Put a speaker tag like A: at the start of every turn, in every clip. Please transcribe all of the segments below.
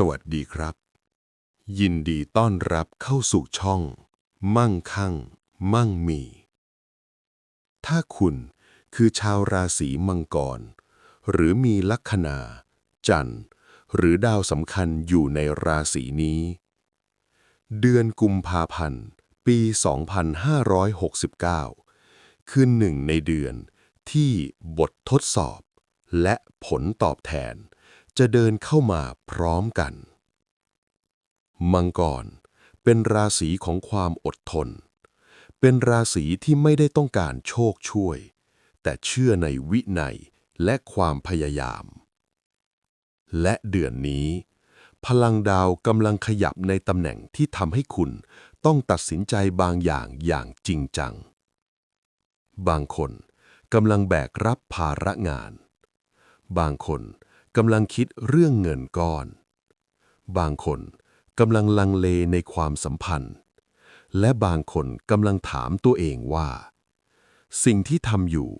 A: สวัสดีครับ ยินดีต้อนรับเข้าสู่ช่อง มั่งคั่ง มั่งมี ถ้าคุณคือชาวราศีมังกร หรือมีลัคนา จันทร์ หรือดาวสำคัญอยู่ในราศีนี้ เดือนกุมภาพันธ์ ปี 2569 คือหนึ่งในเดือนที่บททดสอบและผลตอบแทน จะเดินเข้ามาพร้อมกัน มังกรเป็นราศีของความอดทน เป็นราศีที่ไม่ได้ต้องการโชคช่วย แต่เชื่อในวินัยและความพยายาม และเดือนนี้ พลังดาวกำลังขยับในตำแหน่งที่ทำให้คุณต้องตัดสินใจบางอย่างอย่างจริงจัง บางคนกำลังแบกรับภาระงาน บางคน กำลังคิดเรื่องเงินก้อน บางคนกำลังลังเลในความสัมพันธ์ และบางคนกำลังถามตัวเองว่า สิ่งที่ทำอยู่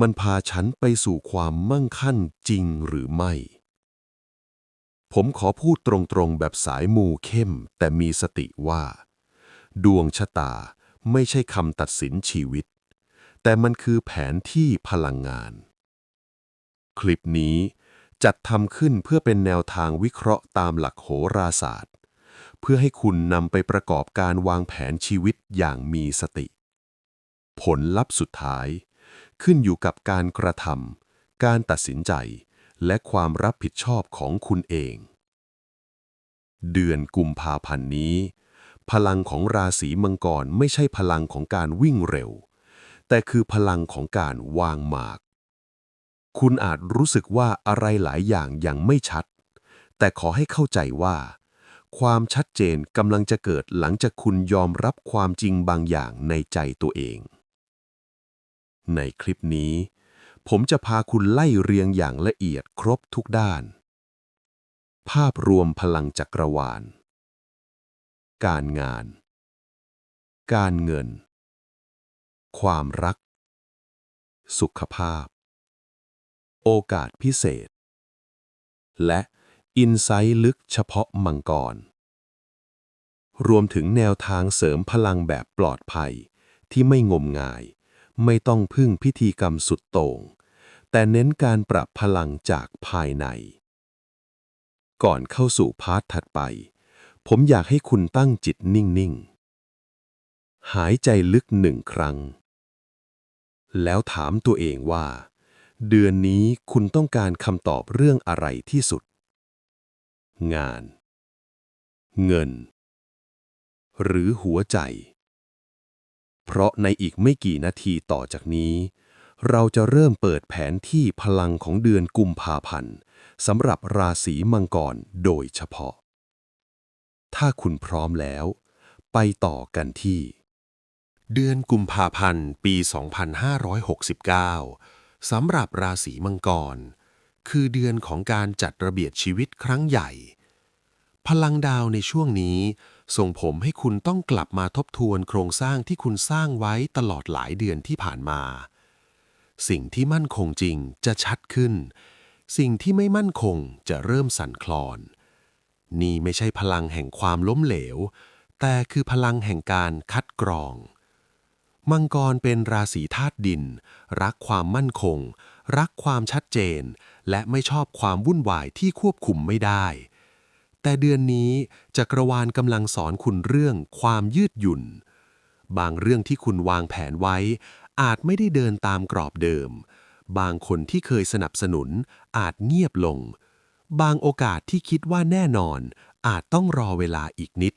A: มันพาฉันไปสู่ความมั่งคั่งจริงหรือไม่ ผมขอพูดตรงๆแบบสายมูเข้มแต่มีสติว่า ดวงชะตาไม่ใช่คำตัดสินชีวิต แต่มันคือแผนที่พลังงาน คลิปนี้ จัดทำขึ้นเพื่อเป็นแนวทางวิเคราะห์ตามหลักโหราศาสตร์ เพื่อให้คุณนำไปประกอบการวางแผนชีวิตอย่างมีสติ ผลลัพธ์สุดท้าย ขึ้นอยู่กับการกระทำการตัดสินใจ และความรับผิดชอบของคุณเอง เดือนกุมภาพันธ์นี้ พลังของราศีมังกรไม่ใช่พลังของการวิ่งเร็ว แต่คือพลังของการวางหมาก คุณอาจรู้สึกว่าอะไรหลายอย่างยังไม่ชัด แต่ขอให้เข้าใจว่า ความชัดเจนกำลังจะเกิดหลังจากคุณยอมรับความจริงบางอย่างในใจตัวเอง ในคลิปนี้ ผมจะพาคุณไล่เรียงอย่างละเอียดครบทุกด้าน ภาพรวมพลังจักรวาล การงาน การเงิน ความรัก สุขภาพ โอกาสพิเศษ และอินไซต์ลึกเฉพาะมังกร รวมถึงแนวทางเสริมพลังแบบปลอดภัย ที่ไม่งมงาย ไม่ต้องพึ่งพิธีกรรมสุดโต่ง แต่เน้นการปรับพลังจากภายใน ก่อนเข้าสู่พาร์ทถัดไป ผมอยากให้คุณตั้งจิตนิ่ง ๆ หายใจลึกหนึ่งครั้ง แล้วถามตัวเองว่า เดือนนี้คุณต้องการคำตอบเรื่องอะไรที่สุด งาน เงิน หรือหัวใจ เพราะในอีกไม่กี่นาทีต่อจากนี้ เราจะเริ่มเปิดแผนที่พลังของเดือนกุมภาพันธ์สำหรับราศีมังกรโดยเฉพาะ ถ้าคุณพร้อมแล้ว ไปต่อกันที่ เดือนกุมภาพันธ์ปี 2569 สำหรับราศีมังกร คือเดือนของการจัดระเบียบชีวิตครั้งใหญ่ พลังดาวในช่วงนี้ ส่งผมให้คุณต้องกลับมาทบทวนโครงสร้างที่คุณสร้างไว้ตลอดหลายเดือนที่ผ่านมา สิ่งที่มั่นคงจริงจะชัดขึ้น สิ่งที่ไม่มั่นคงจะเริ่มสั่นคลอน นี่ไม่ใช่พลังแห่งความล้มเหลว แต่คือพลังแห่งการคัดกรอง มังกรเป็นราศีธาตุดิน รักความมั่นคง รักความชัดเจน และไม่ชอบความวุ่นวายที่ควบคุมไม่ได้ แต่เดือนนี้จักรวาลกำลังสอนคุณเรื่องความยืดหยุ่น บางเรื่องที่คุณวางแผนไว้ อาจไม่ได้เดินตามกรอบเดิม บางคนที่เคยสนับสนุนอาจเงียบลง บางโอกาสที่คิดว่าแน่นอน อาจต้องรอเวลาอีกนิด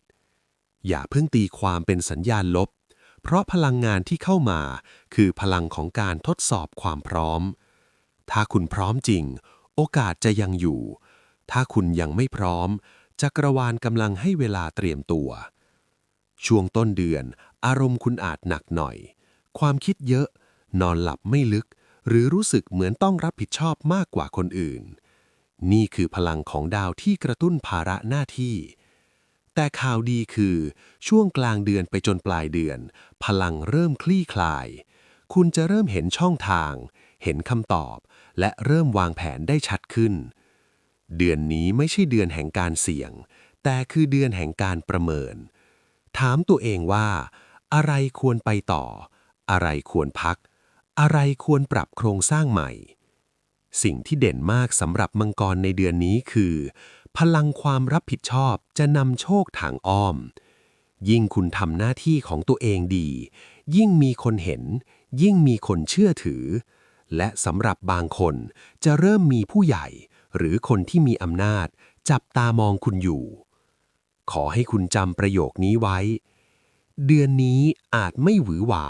A: อย่าเพิ่งตีความเป็นสัญญาณลบ เพราะพลังงานที่เข้ามา คือพลังของการทดสอบความพร้อม ถ้าคุณพร้อมจริง โอกาสจะยังอยู่ ถ้าคุณยังไม่พร้อม จักรวาลกำลังให้เวลาเตรียมตัว ช่วงต้นเดือน อารมณ์คุณอาจหนักหน่อย ความคิดเยอะ นอนหลับไม่ลึก หรือรู้สึกเหมือนต้องรับผิดชอบมากกว่าคนอื่น นี่คือพลังของดาวที่กระตุ้นภาระหน้าที่ แต่ข่าวดีคือ ช่วงกลางเดือนไปจนปลายเดือน พลังเริ่มคลี่คลาย คุณจะเริ่มเห็นช่องทาง เห็นคำตอบ และเริ่มวางแผนได้ชัดขึ้น
B: เดือนนี้ไม่ใช่เดือนแห่งการเสี่ยง แต่คือเดือนแห่งการประเมิน ถามตัวเองว่า อะไรควรไปต่อ อะไรควรพัก อะไรควรปรับโครงสร้างใหม่ สิ่งที่เด่นมากสำหรับมังกรในเดือนนี้คือ พลังความรับผิดชอบจะนำโชคทางอ้อม ยิ่งคุณทำหน้าที่ของตัวเองดี ยิ่งมีคนเห็น ยิ่งมีคนเชื่อถือ และสำหรับบางคนจะเริ่มมีผู้ใหญ่ หรือคนที่มีอำนาจ จับตามองคุณอยู่ ขอให้คุณจำประโยคนี้ไว้ เดือนนี้อาจไม่หวือหวา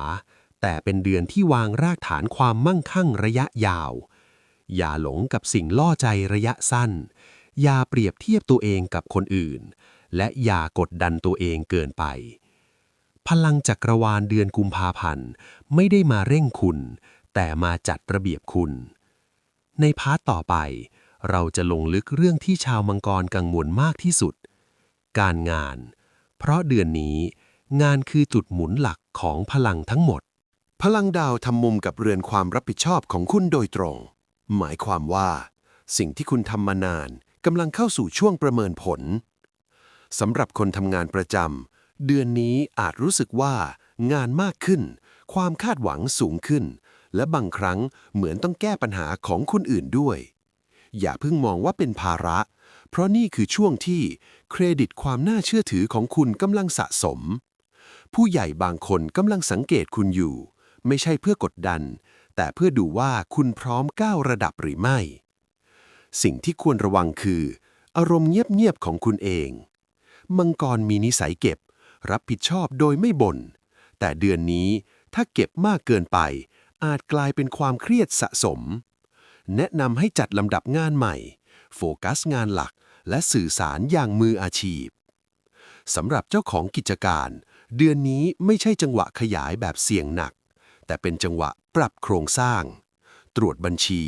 B: แต่เป็นเดือนที่วางรากฐานความมั่งคั่งระยะยาว อย่าหลงกับสิ่งล่อใจระยะสั้น อย่าเปรียบเทียบตัวเองกับคนอื่น และอย่ากดดันตัวเองเกินไป พลังจักรวาลเดือนกุมภาพันธ์ไม่ได้มาเร่งคุณ แต่มาจัดระเบียบคุณ ในพาร์ทต่อไป เราจะลงลึกเรื่องที่ชาวมังกรกังวลมากที่สุด การงาน เพราะเดือนนี้ งานคือจุดหมุนหลักของพลังทั้งหมด
C: พลังดาวทำมุมกับเรือนความรับผิดชอบของคุณโดยตรง หมายความว่า สิ่งที่คุณทำมานาน กำลังเข้าสู่ช่วงประเมินผลสำหรับคนทำงานประจำเดือนนี้อาจรู้สึกว่า งานมากขึ้น ความคาดหวังสูงขึ้น และบางครั้งเหมือนต้องแก้ปัญหาของคนอื่นด้วย อย่าเพิ่งมองว่าเป็นภาระ เพราะนี่คือช่วงที่เครดิตความน่าเชื่อถือของคุณกำลังสะสม ผู้ใหญ่บางคนกำลังสังเกตคุณอยู่ ไม่ใช่เพื่อกดดัน แต่เพื่อดูว่าคุณพร้อมก้าวระดับหรือไม่ สิ่งที่ควรระวังคือ อารมณ์เงียบๆของคุณเอง มังกรมีนิสัยเก็บ รับผิดชอบโดยไม่บน่น แต่เดือนนี้ถ้าเก็บมากเกินไป อาจกลายเป็นความเครียดสะสม แนะนำให้จัดลำดับงานใหม่ โฟกัสงานหลักและสื่อสารอย่างมืออาชีพสำหรับเจ้าของกิจการ เดือนนี้ไม่ใช่จังหวะขยายแบบเสี่ยงหนัก แต่เป็นจังหวะปรับโครงสร้าง ตรวจบัญชี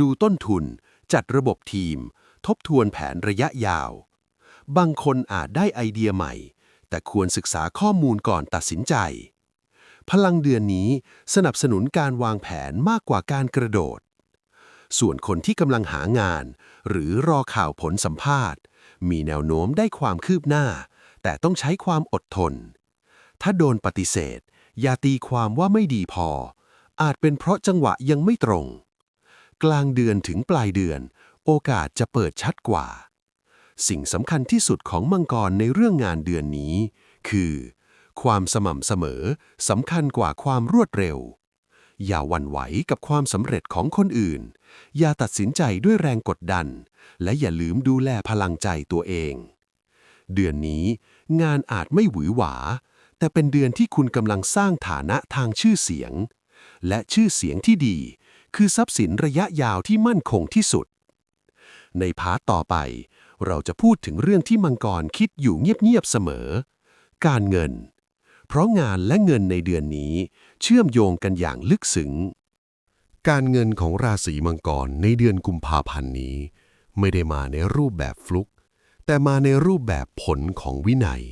C: ดูต้นทุน จัดระบบทีม ทบทวนแผนระยะยาว บางคนอาจได้ไอเดียใหม่ แต่ควรศึกษาข้อมูลก่อนตัดสินใจ พลังเดือนนี้สนับสนุนการวางแผนมากกว่าการกระโดด ส่วนคนที่กำลังหางาน หรือรอข่าวผลสัมภาษณ์ มีแนวโน้มได้ความคืบหน้า แต่ต้องใช้ความอดทน ถ้าโดนปฏิเสธ อย่าตีความว่าไม่ดีพอ อาจเป็นเพราะจังหวะยังไม่ตรง กลางเดือนถึงปลายเดือน โอกาสจะเปิดชัดกว่า สิ่งสำคัญที่สุดของมังกรในเรื่องงานเดือนนี้ คือ ความสม่ำเสมอสำคัญกว่าความรวดเร็ว อย่าหวั่นไหวกับความสำเร็จของคนอื่น อย่าตัดสินใจด้วยแรงกดดัน และอย่าลืมดูแลพลังใจตัวเอง เดือนนี้งานอาจไม่หวือหวา แต่เป็นเดือนที่คุณกำลังสร้างฐานะทางชื่อเสียง และชื่อเสียงที่ดี คือทรัพย์สินระยะยาวที่มั่นคงที่สุด ในพาร์ทต่อไป เราจะพูดถึงเรื่องที่มังกรคิดอยู่เงียบๆเสมอ การเงิน เพราะงานและเงินในเดือนนี้ เชื่อมโยงกันอย่างลึกซึ้ง
A: การเงินของราศีมังกรในเดือนกุมภาพันธ์นี้ ไม่ได้มาในรูปแบบฟลุก แต่มาในรูปแบบผลของวินัย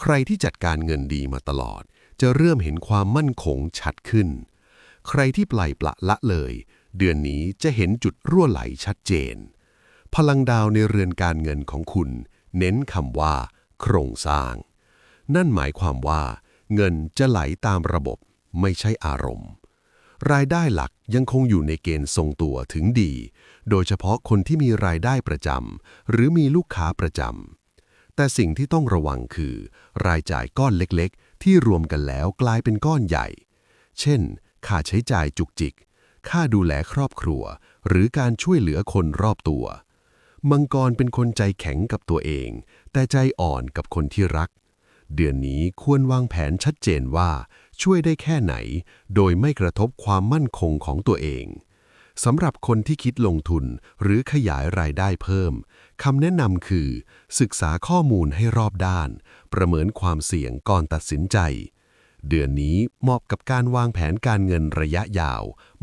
A: ใครที่จัดการเงินดีมาตลอด จะเริ่มเห็นความมั่นคงชัดขึ้น ใครที่ปล่อยปละละเลย เดือนนี้จะเห็นจุดรั่วไหลชัดเจน พลังดาวในเรือนการเงินของคุณ เน้นคำว่า โครงสร้าง นั่นหมายความว่า เงินจะไหลตามระบบไม่ใช่อารมณ์ รายได้หลักยังคงอยู่ในเกณฑ์ทรงตัวถึงดี โดยเฉพาะคนที่มีรายได้ประจำหรือมีลูกค้าประจำแต่สิ่งที่ต้องระวังคือ รายจ่ายก้อนเล็กๆ ที่รวมกันแล้วกลายเป็นก้อนใหญ่ เช่น ค่าใช้จ่ายจุกจิก ค่าดูแลครอบครัว หรือการช่วยเหลือคนรอบตัว มังกรเป็นคนใจแข็งกับตัวเอง แต่ใจอ่อนกับคนที่รัก เดือนนี้ควรวางแผนชัดเจนว่าช่วยได้แค่ไหน โดยไม่กระทบความมั่นคงของตัวเองสำหรับคนที่คิดลงทุนหรือขยายรายได้เพิ่มคำแนะนำคือ ศึกษาข้อมูลให้รอบด้าน ประเมินความเสี่ยงก่อนตัดสินใจ เดือนนี้เหมาะกับการวางแผนการเงินระยะยาว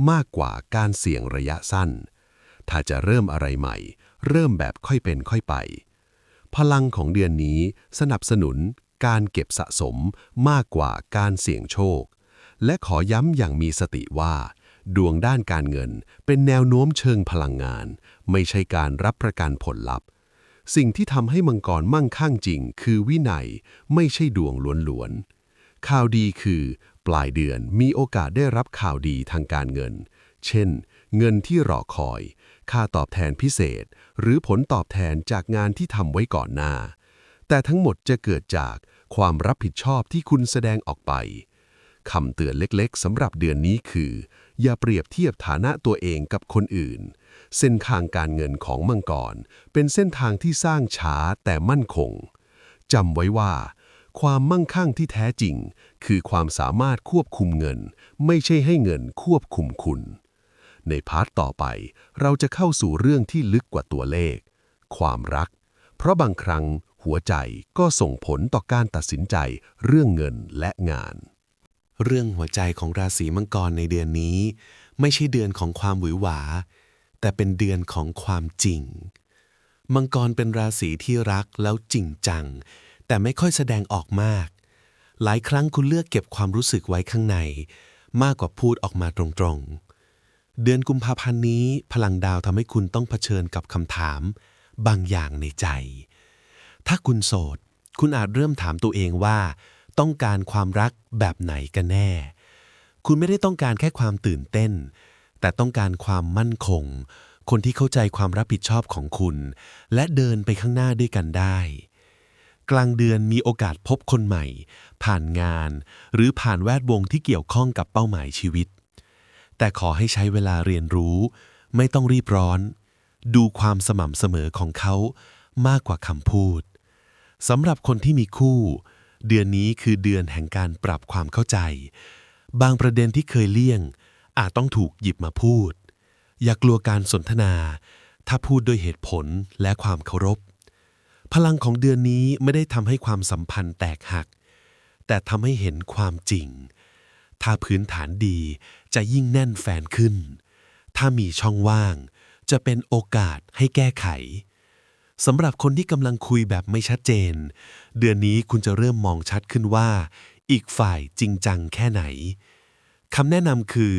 A: มากกว่าการเสี่ยงระยะสั้น ถ้าจะเริ่มอะไรใหม่ เริ่มแบบค่อยเป็นค่อยไป พลังของเดือนนี้สนับสนุนการเก็บสะสมมากกว่าการเสี่ยงโชค และขอย้ำอย่างมีสติว่า
B: ดวงด้านการเงินเป็นแนวโน้มเชิงพลังงาน ไม่ใช่การรับประกันผลลัพธ์ สิ่งที่ทำให้มังกรมั่งคั่งจริง คือวินัยไม่ใช่ดวงล้วนๆ ข่าวดีคือ ปลายเดือนมีโอกาสได้รับข่าวดีทางการเงิน เช่น เงินที่รอคอย ค่าตอบแทนพิเศษ หรือผลตอบแทนจากงานที่ทำไว้ก่อนหน้า แต่ทั้งหมดจะเกิดจากความรับผิดชอบที่คุณแสดงออกไปคำเตือนเล็กๆสำหรับเดือนนี้คือ อย่าเปรียบเทียบฐานะตัวเองกับคนอื่น เส้นทางการเงินของมังกร เป็นเส้นทางที่สร้างช้าแต่มั่นคงจำไว้ว่า ความมั่งคั่งที่แท้จริง คือความสามารถควบคุมเงิน ไม่ใช่ให้เงินควบคุมคุณ ในพาร์ทต่อไป เราจะเข้าสู่เรื่องที่ลึกกว่าตัวเลข ความรัก เพราะบางครั้งหัวใจก็ส่งผลต่อการตัดสินใจเรื่องเงินและงาน
C: เรื่องหัวใจของราศีมังกรในเดือนนี้ ไม่ใช่เดือนของความหวือหวา แต่เป็นเดือนของความจริง มังกรเป็นราศีที่รักแล้วจริงจัง แต่ไม่ค่อยแสดงออกมาก หลายครั้งคุณเลือกเก็บความรู้สึกไว้ข้างใน มากกว่าพูดออกมาตรงๆ เดือนกุมภาพันธ์นี้ พลังดาวทำให้คุณต้องเผชิญกับคำถาม บางอย่างในใจ ถ้าคุณโสด คุณอาจเริ่มถามตัวเองว่า ต้องการความรักแบบไหนกันแน่ คุณไม่ได้ต้องการแค่ความตื่นเต้น แต่ต้องการความมั่นคงคนที่เข้าใจความรับผิดชอบของคุณ และเดินไปข้างหน้าด้วยกันได้ กลางเดือนมีโอกาสพบคนใหม่ ผ่านงาน หรือผ่านแวดวงที่เกี่ยวข้องกับเป้าหมายชีวิต แต่ขอให้ใช้เวลาเรียนรู้ ไม่ต้องรีบร้อน ดูความสม่ำเสมอของเขามากกว่าคำพูดสำหรับคนที่มีคู่ เดือนนี้คือเดือนแห่งการปรับความเข้าใจ บางประเด็นที่เคยเลี่ยง อาจต้องถูกหยิบมาพูด อย่ากลัวการสนทนา ถ้าพูดด้วยเหตุผลและความเคารพ พลังของเดือนนี้ไม่ได้ทำให้ความสัมพันธ์แตกหัก แต่ทำให้เห็นความจริง ถ้าพื้นฐานดีจะยิ่งแน่นแฟนขึ้น ถ้ามีช่องว่าง จะเป็นโอกาสให้แก้ไขสำหรับคนที่กำลังคุยแบบไม่ชัดเจน เดือนนี้คุณจะเริ่มมองชัดขึ้นว่า อีกฝ่ายจริงจังแค่ไหนคำแนะนำคือ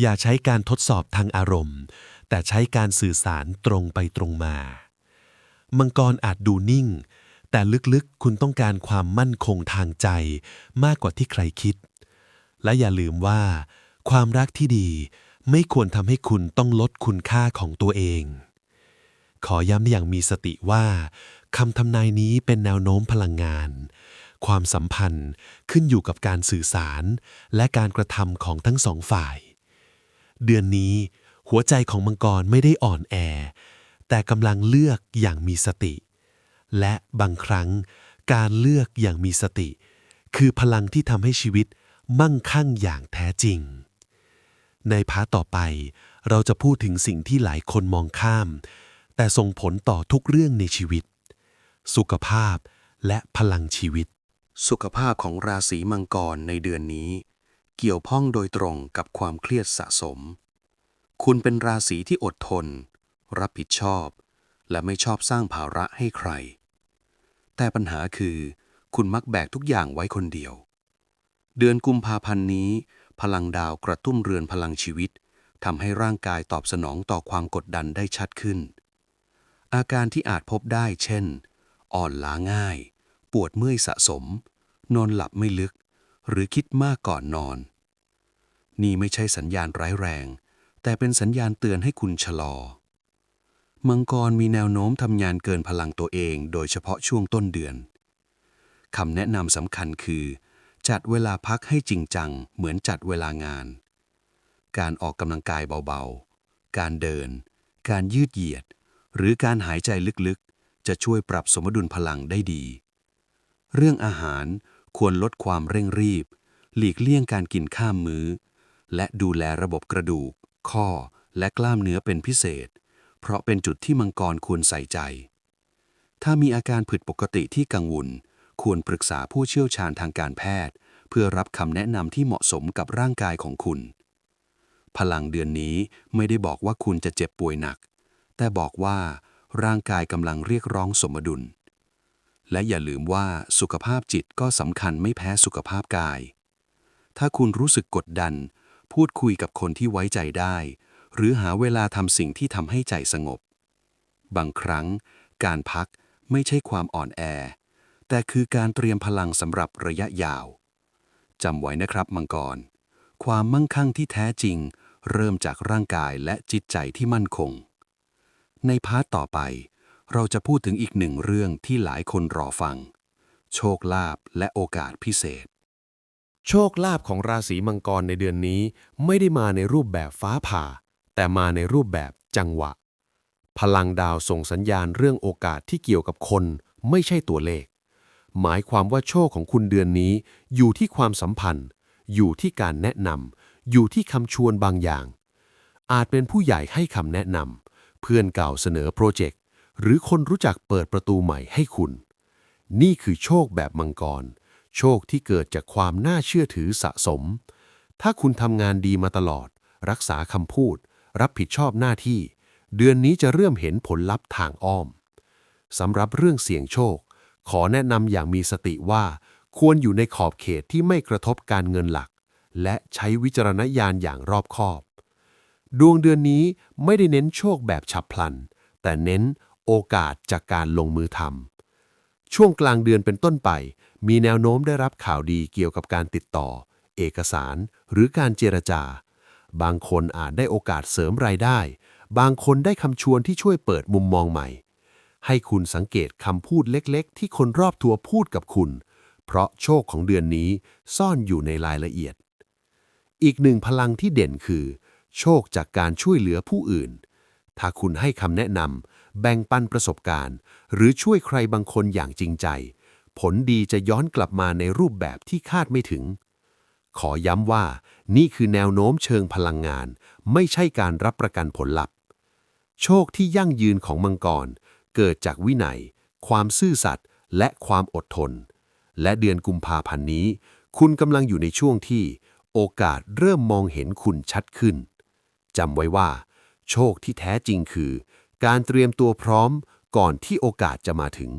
C: อย่าใช้การทดสอบทางอารมณ์ แต่ใช้การสื่อสารตรงไปตรงมา มังกรอาจดูนิ่ง แต่ลึกๆ คุณต้องการความมั่นคงทางใจ มากกว่าที่ใครคิด และอย่าลืมว่า ความรักที่ดีไม่ควรทำให้คุณต้องลดคุณค่าของตัวเอง ขอย้ำอย่างมีสติว่าคำทำนายนี้เป็นแนวโน้มพลังงาน ความสัมพันธ์ขึ้นอยู่กับการสื่อสาร และการกระทำของทั้งสองฝ่าย เดือนนี้ หัวใจของมังกรไม่ได้อ่อนแอ แต่กำลังเลือกอย่างมีสติ และบางครั้งการเลือกอย่างมีสติ คือพลังที่ทำให้ชีวิตมั่งคั่งอย่างแท้จริง ในพาร์ทต่อไป เราจะพูดถึงสิ่งที่หลายคนมองข้าม แต่ส่งผลต่อทุกเรื่องในชีวิต สุขภาพและพลังชีวิต
D: สุขภาพของราศีมังกรในเดือนนี้ เกี่ยวข้องโดยตรงกับความเครียดสะสม คุณเป็นราศีที่อดทน รับผิดชอบ และไม่ชอบสร้างภาระให้ใคร แต่ปัญหาคือ คุณมักแบกทุกอย่างไว้คนเดียว เดือนกุมภาพันธ์นี้ พลังดาวกระตุ้มเรือนพลังชีวิตทำให้ร่างกายตอบสนองต่อความกดดันได้ชัดขึ้น อาการที่อาจพบได้เช่น อ่อนล้าง่าย ปวดเมื่อยสะสม นอนหลับไม่ลึก หรือคิดมากก่อนนอน นี่ไม่ใช่สัญญาณร้ายแรง แต่เป็นสัญญาณเตือนให้คุณชะลอ มังกรมีแนวโน้มทำงานเกินพลังตัวเองโดยเฉพาะช่วงต้นเดือนคำแนะนำสำคัญคือ จัดเวลาพักให้จริงจัง เหมือนจัดเวลางาน การออกกำลังกายเบาๆ การเดิน การยืดเหยียด หรือการหายใจลึกๆ จะช่วยปรับสมดุลพลังได้ดี เรื่องอาหารควรลดความเร่งรีบ หลีกเลี่ยงการกินข้ามมื้อ และดูแลระบบกระดูก ข้อ และกล้ามเนื้อเป็นพิเศษ เพราะเป็นจุดที่มังกรควรใส่ใจ ถ้ามีอาการผิดปกติที่กังวล ควรปรึกษาผู้เชี่ยวชาญทางการแพทย์ เพื่อรับคำแนะนำที่เหมาะสมกับร่างกายของคุณ พลังเดือนนี้ไม่ได้บอกว่าคุณจะเจ็บป่วยหนัก แต่บอกว่าร่างกายกำลังเรียกร้องสมดุล และอย่าลืมว่าสุขภาพจิตก็สำคัญไม่แพ้สุขภาพกาย ถ้าคุณรู้สึกกดดัน พูดคุยกับคนที่ไว้ใจได้ หรือหาเวลาทำสิ่งที่ทำให้ใจสงบ บางครั้ง การพักไม่ใช่ความอ่อนแอ แต่คือการเตรียมพลังสำหรับระยะยาวจำไว้นะครับมังกร ความมั่งคั่งที่แท้จริง เริ่มจากร่างกายและจิตใจที่มั่นคง ในพาร์ทต่อไป เราจะพูดถึงอีกหนึ่งเรื่องที่หลายคนรอฟัง โชคลาภและโอกาสพิเศษ
C: โชคลาภของราศีมังกรในเดือนนี้ไม่ได้มาในรูปแบบฟ้าผ่า แต่มาในรูปแบบจังหวะ พลังดาวส่งสัญญาณเรื่องโอกาสที่เกี่ยวกับคน ไม่ใช่ตัวเลข หมายความว่าโชคของคุณเดือนนี้ อยู่ที่ความสัมพันธ์ อยู่ที่การแนะนำอยู่ที่คำชวนบางอย่าง อาจเป็นผู้ใหญ่ให้คำแนะนำเพื่อนเก่าเสนอโปรเจกต์หรือคนรู้จักเปิดประตูใหม่ให้คุณ นี่คือโชคแบบมังกร โชคที่เกิดจากความน่าเชื่อถือสะสม ถ้าคุณทำงานดีมาตลอด รักษาคำพูด รับผิดชอบหน้าที่ เดือนนี้จะเริ่มเห็นผลลัพธ์ทางอ้อมสำหรับเรื่องเสี่ยงโชค ขอแนะนำอย่างมีสติว่า ควรอยู่ในขอบเขตที่ไม่กระทบการเงินหลัก และใช้วิจารณญาณอย่างรอบคอบ ดวงเดือนนี้ไม่ได้เน้นโชคแบบฉับพลัน แต่เน้นโอกาสจากการลงมือทำช่วงกลางเดือนเป็นต้นไป มีแนวโน้มได้รับข่าวดีเกี่ยวกับการติดต่อ เอกสาร หรือการเจรจา บางคนอาจได้โอกาสเสริมรายได้ บางคนได้คำชวนที่ช่วยเปิดมุมมองใหม่ ให้คุณสังเกตคำพูดเล็กๆ ที่คนรอบตัวพูดกับคุณ เพราะโชคของเดือนนี้ซ่อนอยู่ในรายละเอียด อีกหนึ่งพลังที่เด่นคือ โชคจากการช่วยเหลือผู้อื่น ถ้าคุณให้คำแนะนำแบ่งปันประสบการณ์ หรือช่วยใครบางคนอย่างจริงใจ ผลดีจะย้อนกลับมาในรูปแบบที่คาดไม่ถึง ขอย้ำว่า นี่คือแนวโน้มเชิงพลังงาน ไม่ใช่การรับประกันผลลัพธ์ โชคที่ยั่งยืนของมังกร เกิดจากวินัย ความซื่อสัตย์และความอดทน และเดือนกุมภาพันธ์นี้ คุณกำลังอยู่ในช่วงที่ โอกาสเริ่มมองเห็นคุณชัดขึ้นจำไว้ว่า โชคที่แท้จริงคือ การเตรียมตัวพร้อมก่อนที่โอกาสจะมาถึง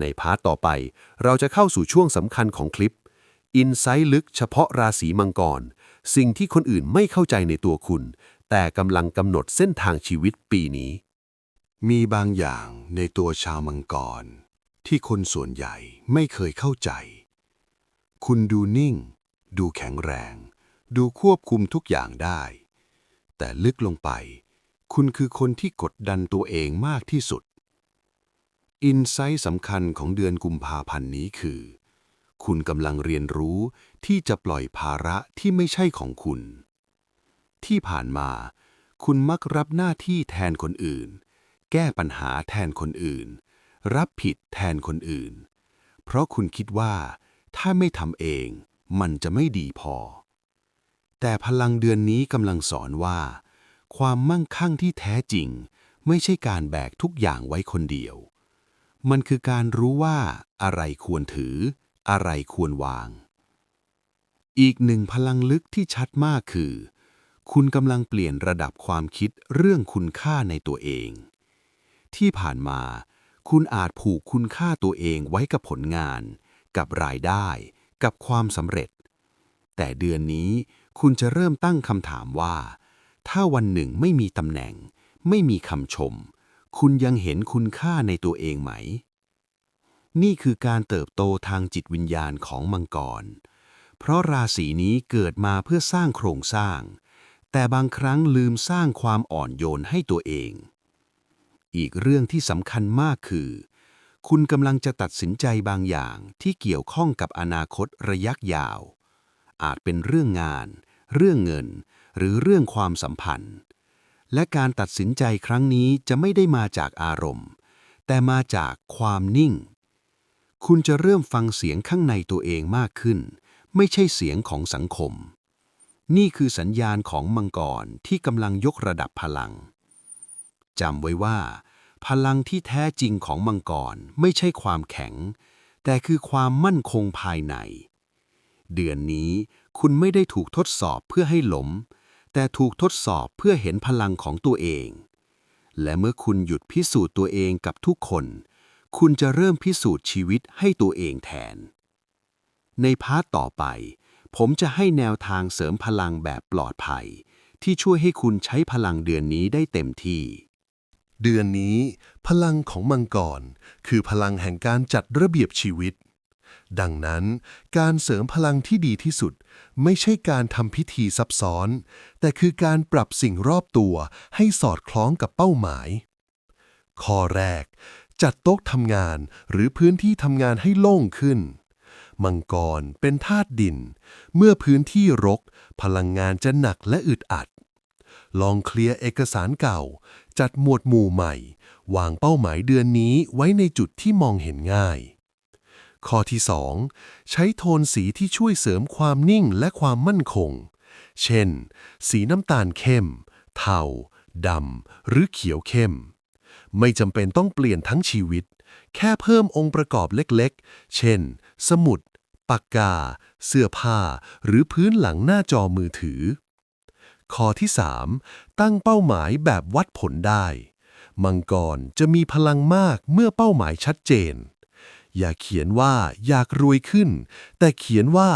C: ในพาร์ทต่อไปเราจะเข้าสู่ช่วงสำคัญของคลิป อินไซต์ลึกเฉพาะราศีมังกร สิ่งที่คนอื่นไม่เข้าใจในตัวคุณ แต่กำลังกำหนดเส้นทางชีวิตปีนี้
A: มีบางอย่างในตัวชาวมังกร ที่คนส่วนใหญ่ไม่เคยเข้าใจ คุณดูนิ่ง ดูแข็งแรง ดูควบคุมทุกอย่างได้ แต่ลึกลงไป คุณคือคนที่กดดันตัวเองมากที่สุดอินไซต์สำคัญของเดือนกุมภาพันธ์นี้คือ คุณกำลังเรียนรู้ที่จะปล่อยภาระที่ไม่ใช่ของคุณ ที่ผ่านมา คุณมักรับหน้าที่แทนคนอื่น แก้ปัญหาแทนคนอื่น รับผิดแทนคนอื่น เพราะคุณคิดว่า ถ้าไม่ทำเอง มันจะไม่ดีพอ แต่พลังเดือนนี้กำลังสอนว่า ความมั่งคั่งที่แท้จริง ไม่ใช่การแบกทุกอย่างไว้คนเดียว มันคือการรู้ว่าอะไรควรถือ อะไรควรวาง อีกหนึ่งพลังลึกที่ชัดมากคือ คุณกำลังเปลี่ยนระดับความคิดเรื่องคุณค่าในตัวเอง ที่ผ่านมา คุณอาจผูกคุณค่าตัวเองไว้กับผลงาน กับรายได้ กับความสำเร็จ แต่เดือนนี้คุณจะเริ่มตั้งคำถามว่า ถ้าวันหนึ่งไม่มีตำแหน่ง ไม่มีคำชม คุณยังเห็นคุณค่าในตัวเองไหม นี่คือการเติบโตทางจิตวิญญาณของมังกร เพราะราศีนี้เกิดมาเพื่อสร้างโครงสร้าง แต่บางครั้งลืมสร้างความอ่อนโยนให้ตัวเอง อีกเรื่องที่สำคัญมากคือ คุณกำลังจะตัดสินใจบางอย่างที่เกี่ยวข้องกับอนาคตระยะยาว อาจเป็นเรื่องงาน เรื่องเงิน หรือเรื่องความสัมพันธ์ และการตัดสินใจครั้งนี้จะไม่ได้มาจากอารมณ์ แต่มาจากความนิ่ง คุณจะเริ่มฟังเสียงข้างในตัวเองมากขึ้น ไม่ใช่เสียงของสังคม นี่คือสัญญาณของมังกรที่กำลังยกระดับพลังจำไว้ว่า พลังที่แท้จริงของมังกรไม่ใช่ความแข็ง แต่คือความมั่นคงภายใน เดือนนี้คุณไม่ได้ถูกทดสอบเพื่อให้หลม แต่ถูกทดสอบเพื่อเห็นพลังของตัวเอง และเมื่อคุณหยุดพิสูจน์ตัวเองกับทุกคน คุณจะเริ่มพิสูจน์ชีวิตให้ตัวเองแทน ในพาร์ทต่อไป
B: ผมจะให้แนวทางเสริมพลังแบบปลอดภัย ที่ช่วยให้คุณใช้พลังเดือนนี้ได้เต็มที่
A: เดือนนี้ พลังของมังกร คือพลังแห่งการจัดระเบียบชีวิต ดังนั้น การเสริมพลังที่ดีที่สุด ไม่ใช่การทำพิธีซับซ้อน แต่คือการปรับสิ่งรอบตัวให้สอดคล้องกับเป้าหมาย ข้อแรก จัดโต๊ะทำงานหรือพื้นที่ทำงานให้โล่งขึ้น มังกรเป็นธาตุดิน เมื่อพื้นที่รก พลังงานจะหนักและอึดอัด ลองเคลียร์เอกสารเก่า จัดหมวดหมู่ใหม่ วางเป้าหมายเดือนนี้ไว้ในจุดที่มองเห็นง่าย ข้อที่ 2 ใช้โทนสีที่ช่วยเสริมความนิ่งและความมั่นคง เช่น สีน้ำตาลเข้ม เทาดำหรือเขียวเข้ม ไม่จำเป็นต้องเปลี่ยนทั้งชีวิต แค่เพิ่มองค์ประกอบเล็กๆ เช่น สมุด ปากกา เสื้อผ้า หรือพื้นหลังหน้าจอมือถือ ข้อที่ 3 ตั้งเป้าหมายแบบวัดผลได้ มังกรจะมีพลังมากเมื่อเป้าหมายชัดเจนอย่าเขียนว่าอยากรวยขึ้น แต่เขียนว่า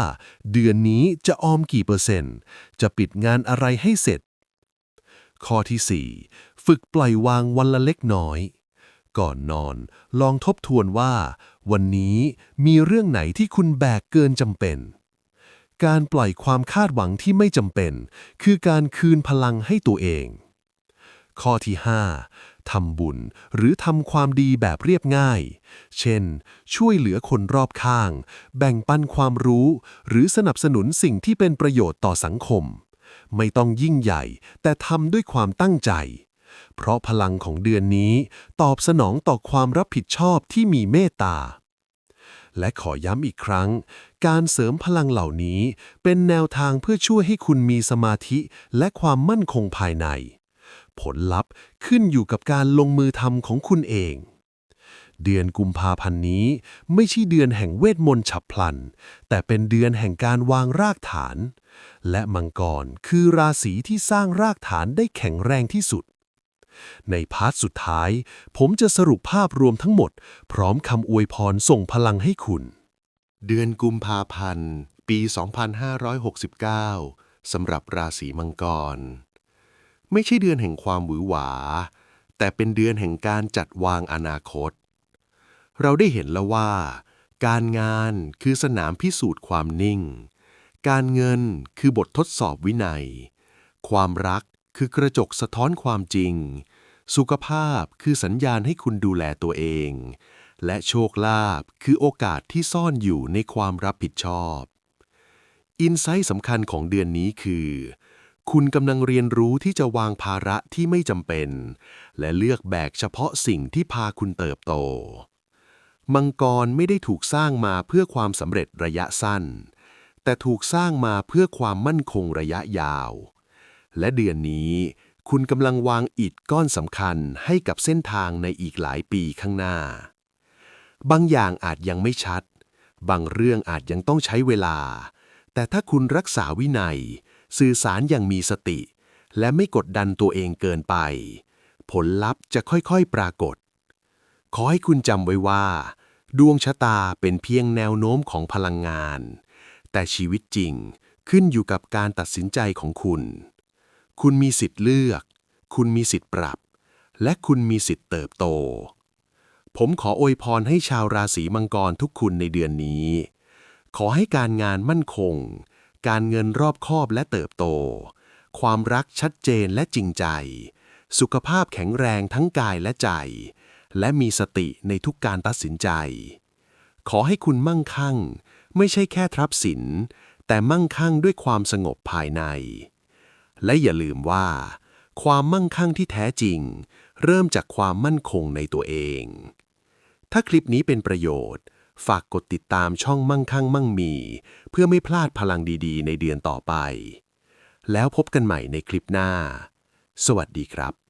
A: เดือนนี้จะออมกี่เปอร์เซ็นต์ จะปิดงานอะไรให้เสร็จ ข้อที่ 4 ฝึกปล่อยวางวันละเล็กน้อย ก่อนนอน ลองทบทวนว่า วันนี้มีเรื่องไหนที่คุณแบกเกินจำเป็น การปล่อยความคาดหวังที่ไม่จำเป็น คือการคืนพลังให้ตัวเอง ข้อที่ 5ทำบุญหรือทำความดีแบบเรียบง่าย เช่น ช่วยเหลือคนรอบข้าง แบ่งปันความรู้ หรือสนับสนุนสิ่งที่เป็นประโยชน์ต่อสังคม ไม่ต้องยิ่งใหญ่ แต่ทำด้วยความตั้งใจ เพราะพลังของเดือนนี้ตอบสนองต่อความรับผิดชอบที่มีเมตตา และขอย้ำอีกครั้ง การเสริมพลังเหล่านี้เป็นแนวทางเพื่อช่วยให้คุณมีสมาธิและความมั่นคงภายใน ผลลัพธ์ขึ้นอยู่กับการลงมือทำของคุณเองเดือนกุมภาพันธ์นี้ไม่ใช่เดือนแห่งเวทมนต์ฉับพลัน แต่เป็นเดือนแห่งการวางรากฐาน และมังกรคือราศีที่สร้างรากฐานได้แข็งแรงที่สุด ในพาร์ทสุดท้าย ผมจะสรุปภาพรวมทั้งหมด พร้อมคำอวยพรส่งพลังให้คุณ
C: เดือนกุมภาพันธ์ ปี 2569 สำหรับราศีมังกร ไม่ใช่เดือนแห่งความหวือหวา แต่เป็นเดือนแห่งการจัดวางอนาคต เราได้เห็นแล้วว่า การงานคือสนามพิสูจน์ความนิ่ง การเงินคือบททดสอบวินัย ความรักคือกระจกสะท้อนความจริง สุขภาพคือสัญญาณให้คุณดูแลตัวเอง และโชคลาภคือโอกาสที่ซ่อนอยู่ในความรับผิดชอบ อินไซต์สำคัญของเดือนนี้คือ คุณกำลังเรียนรู้ที่จะวางภาระที่ไม่จำเป็น และเลือกแบกเฉพาะสิ่งที่พาคุณเติบโต มังกรไม่ได้ถูกสร้างมาเพื่อความสำเร็จระยะสั้น แต่ถูกสร้างมาเพื่อความมั่นคงระยะยาว และเดือนนี้ คุณกำลังวางอิฐก้อนสำคัญให้กับเส้นทางในอีกหลายปีข้างหน้า บางอย่างอาจยังไม่ชัด บางเรื่องอาจยังต้องใช้เวลา แต่ถ้าคุณรักษาวินัย สื่อสารอย่างมีสติ และไม่กดดันตัวเองเกินไป ผลลัพธ์จะค่อยๆปรากฏ ขอให้คุณจำไว้ว่า ดวงชะตาเป็นเพียงแนวโน้มของพลังงาน แต่ชีวิตจริงขึ้นอยู่กับการตัดสินใจของคุณ คุณมีสิทธิ์เลือก คุณมีสิทธิ์ปรับ และคุณมีสิทธิ์เติบโต ผมขออวยพรให้ชาวราศีมังกรทุกคุณในเดือนนี้ ขอให้การงานมั่นคง การเงินรอบคอบและเติบโต ความรักชัดเจนและจริงใจ สุขภาพแข็งแรงทั้งกายและใจ และมีสติในทุกการตัดสินใจ ขอให้คุณมั่งคั่ง ไม่ใช่แค่ทรัพย์สิน แต่มั่งคั่งด้วยความสงบภายใน และอย่าลืมว่า ความมั่งคั่งที่แท้จริง เริ่มจากความมั่นคงในตัวเอง ถ้าคลิปนี้เป็นประโยชน์ ฝากกดติดตามช่องมั่งคั่งมั่งมี เพื่อไม่พลาดพลังดีๆ ในเดือนต่อไป แล้วพบกันใหม่ในคลิปหน้า สวัสดีครับ